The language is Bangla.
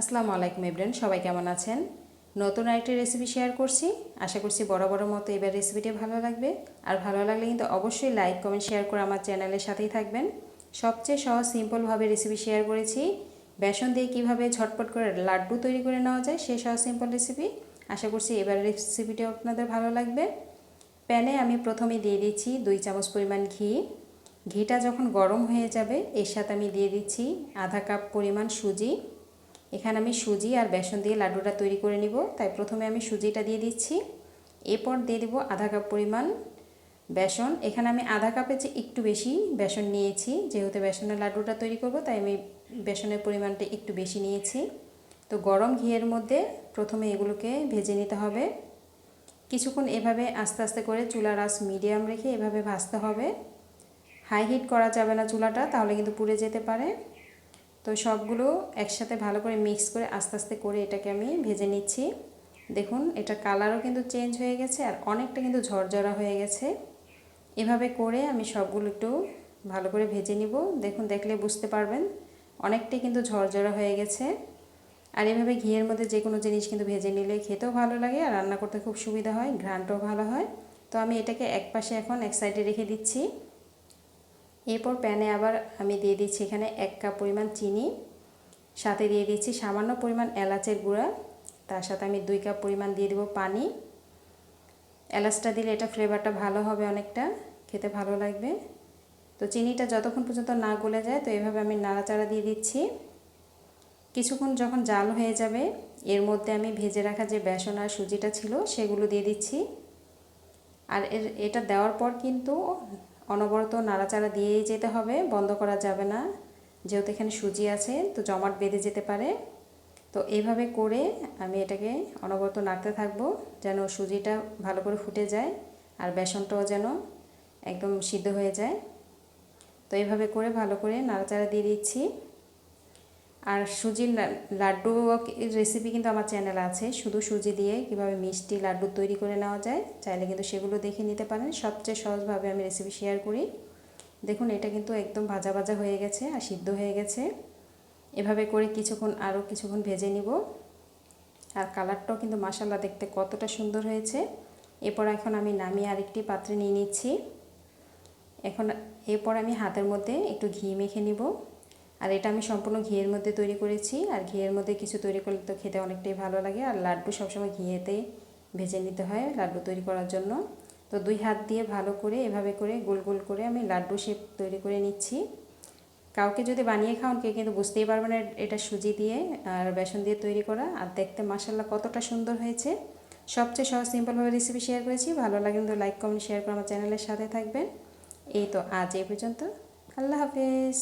আসসালামু আলাইকুম এভরেন সবাই কেমন আছেন? নতুন আরেকটি রেসিপি শেয়ার করছি। আশা করছি বড় বড় মতো এবার রেসিপিটি ভালো লাগবে। আর ভালো লাগলে কিন্তু অবশ্যই লাইক কমেন্ট শেয়ার করে আমার চ্যানেলের সাথেই থাকবেন। সবচেয়ে সহজ সিম্পলভাবে রেসিপি শেয়ার করেছি। বেসন দিয়ে কীভাবে ঝটপট করে লাড্ডু তৈরি করে নেওয়া যায়, সেই সহজ সিম্পল রেসিপি আশা করছি এবার রেসিপিটি আপনাদের ভালো লাগবে। প্যানে আমি প্রথমে দিয়ে দিচ্ছি দুই চামচ পরিমাণ ঘি। ঘিটা যখন গরম হয়ে যাবে, এর সাথে আমি দিয়ে দিচ্ছি আধা কাপ পরিমাণ সুজি। এখানে আমি সুজি আর বেসন দিয়ে লাড্ডুটা তৈরি করে নিব। তাই প্রথমে আমি সুজিটা দিয়ে দিচ্ছি। এরপর দিয়ে দেবো আধা কাপ পরিমাণ বেসন। এখানে আমি আধা কাপের চেয়ে একটু বেশি বেসন নিয়েছি। যেহেতু বেসনের লাড্ডুটা তৈরি করব, তাই আমি বেসনের পরিমাণটা একটু বেশি নিয়েছি। তো গরম ঘিয়ের মধ্যে প্রথমে এগুলোকে ভেজে নিতে হবে। কিছুক্ষণ এভাবে আস্তে আস্তে করে চুলার আঁচ মিডিয়াম রেখে এভাবে ভাজতে হবে। হাই হিট করা যাবে না চুলাটা, তাহলে কিন্তু পুড়ে যেতে পারে। তো সবগুলো একসাথে ভালো করে মিক্স করে আস্তে আস্তে করে এটাকে আমি ভেজে নিচ্ছি। দেখুন, এটা কালারও কিন্তু চেঞ্জ হয়ে গেছে আর অনেকটা কিন্তু ঝরঝরা হয়ে গেছে। এভাবে করে আমি সবগুলো একটু ভালো করে ভেজে নিব। দেখুন, দেখলে বুঝতে পারবেন অনেকটাই কিন্তু ঝরঝরা হয়ে গেছে। আর এভাবে ঘিয়ের মধ্যে যে কোনো জিনিস কিন্তু ভেজে নিলে খেতেও ভালো লাগে আর রান্না করতে খুব সুবিধা হয় ঘ্রানটাও ভালো হয়। তো আমি এটাকে এক পাশে এখন এক সাইডে রেখে দিচ্ছি। এরপর প্যানে আবার আমি দিয়ে দিচ্ছি এখানে এক কাপ পরিমাণ চিনি, সাথে দিয়ে দিচ্ছি সামান্য পরিমাণ এলাচের গুঁড়া, তার সাথে আমি দুই কাপ পরিমাণ দিয়ে দেবো পানি। এলাচটা দিলে এটা ফ্লেভারটা ভালো হবে অনেকটা, খেতে ভালো লাগবে। তো চিনিটা যতক্ষণ পর্যন্ত না গলে যায়, তো এভাবে আমি নাড়াচাড়া দিয়ে দিচ্ছি। কিছুক্ষণ যখন জাল হয়ে যাবে, এর মধ্যে আমি ভেজে রাখা যে বেসন আর সুজিটা ছিল, সেগুলো দিয়ে দিচ্ছি। আর এর, এটা দেওয়ার পর কিন্তু অনবরত নাড়াচাড়া দিয়েই যেতে হবে, বন্ধ করা যাবে না। যেহেতু এখানে সুজি আছে, তো জমাট বেঁধে যেতে পারে। তো এইভাবে করে আমি এটাকে অনবরত নাড়তে থাকব, যেন সুজিটা ভালো করে ফুটে যায় আর বেসনটাও যেন একদম সিদ্ধ হয়ে যায়। তো এইভাবে করে ভালো করে নাড়াচাড়া দিয়ে দিচ্ছি। আর সুজির লাড্ডু রেসিপি কিন্তু আমার চ্যানেল আছে। শুধু সুজি দিয়ে কীভাবে মিষ্টি লাড্ডু তৈরি করে নেওয়া যায়, চাইলে কিন্তু সেগুলো দেখে নিতে পারেন। সবচেয়ে সহজভাবে আমি রেসিপি শেয়ার করি। দেখুন, এটা কিন্তু একদম ভাজা ভাজা হয়ে গেছে আর সিদ্ধ হয়ে গেছে। এভাবে করে কিছুক্ষণ, আরও কিছুক্ষণ ভেজে নিব। আর কালারটাও কিন্তু মাসাল্লা দেখতে কতটা সুন্দর হয়েছে। এরপর এখন আমি নামিয়ে আরেকটি পাত্রে নিয়ে নিচ্ছি। এখন এরপর আমি হাতের মধ্যে একটু ঘি মেখে নিব। আর এটা আমি সম্পূর্ণ ঘিয়ের মধ্যে তৈরি করেছি। আর ঘিয়ের মধ্যে কিছু তৈরি করলে তো খেতে অনেকটাই ভালো লাগে। আর লাড্ডু সবসময় ঘিয়েতে ভেজে নিতে হয় লাড্ডু তৈরি করার জন্য। তো দুই হাত দিয়ে ভালো করে এভাবে করে গোল গোল করে আমি লাড্ডু শেপ তৈরি করে নিচ্ছি। কাউকে যদি বানিয়ে খাওয়ান কেউ কিন্তু বুঝতেই পারবে না এটা সুজি দিয়ে আর বেসন দিয়ে তৈরি করা। আর দেখতে মাসাল্লাহ কতটা সুন্দর হয়েছে। সবচেয়ে সহজ সিম্পলভাবে রেসিপি শেয়ার করেছি। ভালো লাগে কিন্তু লাইক কমেন্ট শেয়ার করে আমার চ্যানেলের সাথে থাকবেন। এই তো আজ এই পর্যন্ত। আল্লাহ হাফেজ।